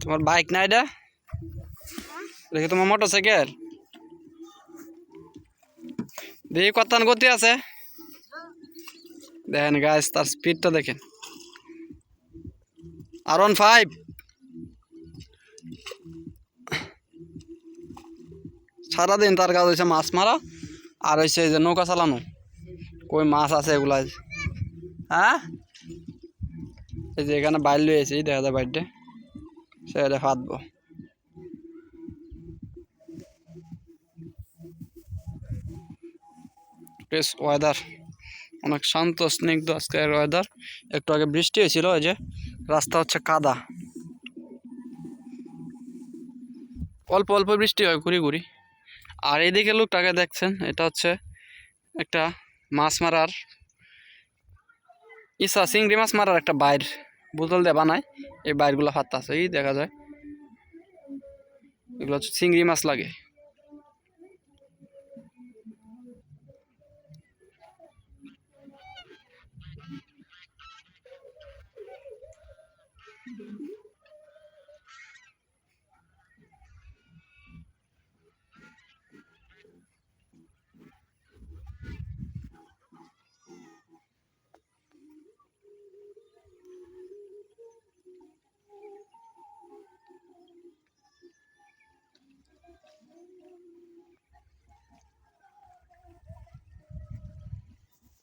তোমার বাইক না এটা দেখি তোমার মোটর সাইকেল দেখি কতান গতি আছে। দেখেন গাছ তার স্পিডটা দেখেন। আর ওয়ান ফাইভ সারাদিন তার কাজ হয়েছে মাছ মারা, আর হয়েছে যে নৌকা চালানো। কই মাছ আছে এগুলা? হ্যাঁ? এই যে এখানে বাইর লয়েছি দেখা যায় বাইরটা। সেটা ফাটবো। বেশ ওয়েদার অনেক শান্ত, স্নিগ্ধ আজকের ওয়েদার একটু আগে বৃষ্টি হয়েছিল, ওই যে রাস্তা হচ্ছে কাদা। অল্প অল্প বৃষ্টি হয়, ঘুরি ঘুরি। আর এইদিকে লোকটাকে দেখছেন, এটা হচ্ছে একটা মাছ মারার ইসা চিংড়ি মাছ মারার একটা বাইর, বোতল দিয়ে বানায়। এই বাইরগুলো ফাত্তা আছে, এই দেখা যায়। এগুলো চিংড়ি মাছ লাগে।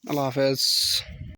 আল্লাহ হাফেজ